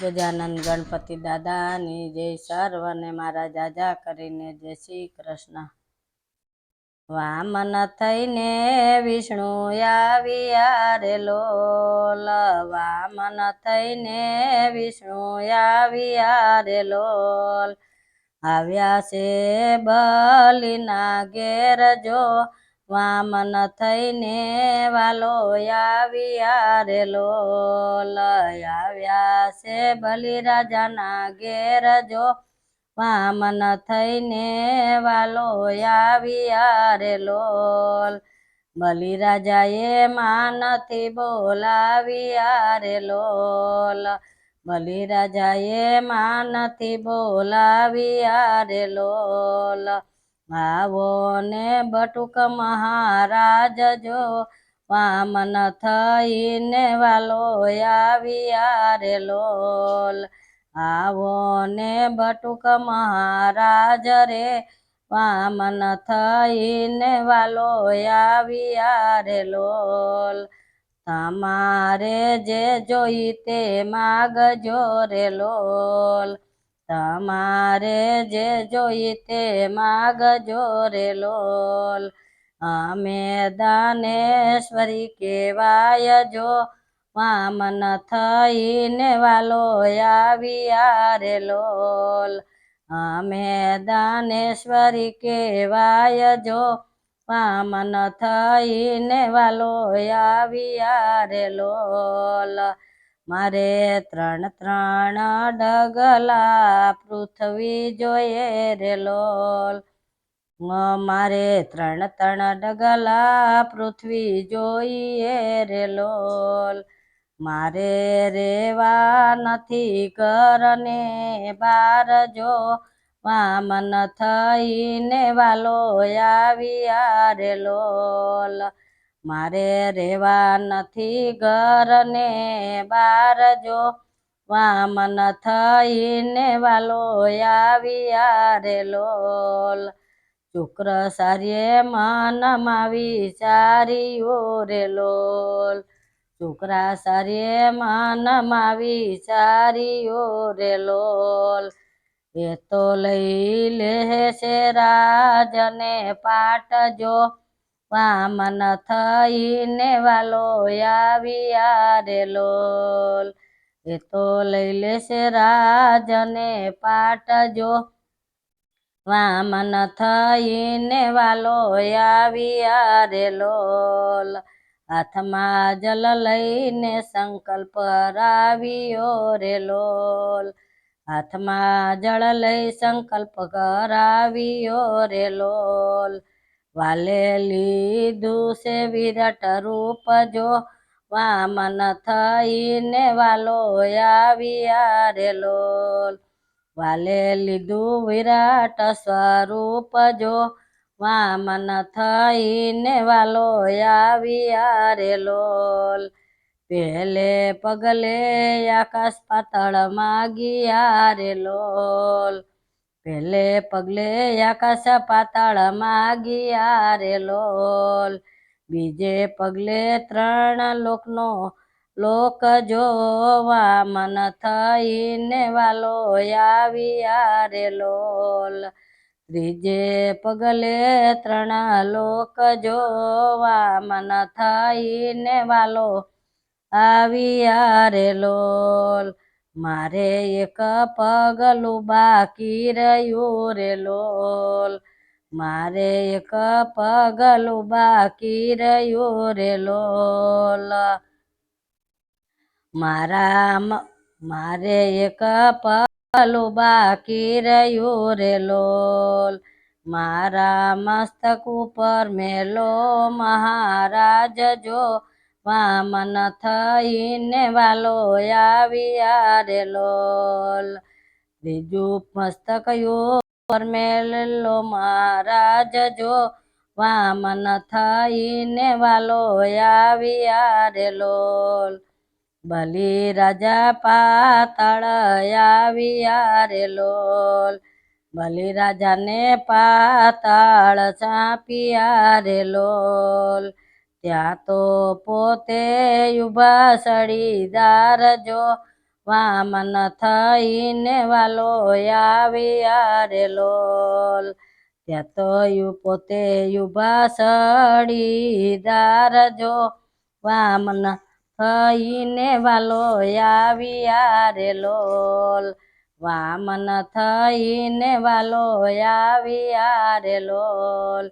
ગજાનંદ ગણપતિ દાદાની જય સર્વને મારા જાજા કરીને જય શ્રી કૃષ્ણ. વામન થઈને વિષ્ણુ આવ્યા રે લોલ. વામન થઈને વિષ્ણુ આવ્યા રે લોલ. આવ્યા છે બલિના ઘેર જો વામન થઈને વાલો આવ્યા રે લોલ આવ્યા છે બલિરાજાના ઘેર જો વામન થઈને વાલો આવ્યા રે લોલ બલિરાજાએ માનથી બોલાવ્યા રે લોલ બલિરાજાએ માનથી બોલાવ્યા રે આવો ને બટુક મહારાજ જો, વામન થઈને વાલો આવ્યા રે લોલ. આવો ને બટુક મહારાજ રે, વામન થઈને વાલો આવ્યા રે લોલ. તમારે જે જોઈ તે માગજો રે લોલ. તમારે જે જોઈ તે માગજો રે લોલ. અમે દાનેશ્વરી કેવાય જો, વામન થઈને વાલો આવ્યા રે લોલ. અમે દાનેશ્વરી કેવાય જો, વામન થઈને વાલો આવ્યા રે લોલ. મારે ત્રણ ત્રણ ડગલા પૃથ્વી જોઈએ રે લોલ. મારે ત્રણ ત્રણ ડગલા પૃથ્વી જોઈએ રે લોલ. મારે રેવા નથી કરને બાર જો. વામન થઈને વાલો આવ્યા રે લોલ. મારે રહેવા નથી ઘરને બાર જો વામન થઈને વાલો આવ્યા રે લોલ. શુક્ર સાર્યે મનમાં વિચાર્યું રે લોલ. સારીએ મનમાં વિચાર્યું રે લોલ. એ તો લઈ લે છે રાજને પાટ જો વામન થઈને વાલો આવ્યા રે લોલ. એ તો લઈ લેશે રાજને પાટજો વામન થઈને વાલો આવ્યા રે લોલ. હાથમાં જલ લઈને સંકલ્પ કરાવ્યો રે લોલ. હાથમાં જળ લઈ સંકલ્પ કરાવ્યો રે લોલ. વાલે લીધું છે વિરાટ રૂપ જો. વામન થઈને વાલો આવ્યા રે વાલે લીધું વિરાટ સ્વરૂપ જો. વામન થઈને વાલો આવ્યા રે લોલ. પહેલે પગલે આકાશ પાતળ માગી રે લોલ. પહેલે પગલે આકાશ પાતાળમાં ગયા રે લોલ. બીજે પગલે ત્રણ લોકનો લોક જોવા મન થઈને વાલો આવ્યા રે લોલ. ત્રીજે પગલે ત્રણ લોક જોવા મન થઈને વાલો આવ્યા રે લોલ. મારે એક પગલું બાકી રહ્યું રે લોલ. મારે એક પગલું બાકી રહ્યું રે લોલ. મારા મારે એક પગલું બાકી રહ્યું રે લોલ. મારા મસ્તક ઉપર મેલો મહારાજ જો વામન થઈને વાલો આવ્યા રે લોલ. ત્રીજું મસ્તક ઉપર મેલો મહારાજ જો વામન થઈને વાલો આવ્યા રે લોલ. બલિ રાજા પાતાળ આવ્યા રે લોલ. બલિરાજાને પાતાળ ચાંપ્યા રે લોલ. ત્યાં તો પોતે ઊભા સળીદાર જો. વામન થઈને વાલો આવી રે લોલ. ત્યાં તો યુ પોતે યુભા સડીદાર જો. વામન થઈને વાલો આવી રે લોલ. વામન થઈને વાલો આવી રે લોલ.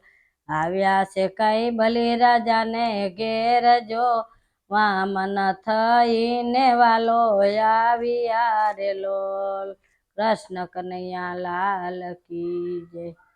આવ્યા છે કઈ બલી રાજાને ઘેર જો. વામન થઈને વાલો આવી આરે લોલ. કૃષ્ણ કનૈયા લાલ કી જય.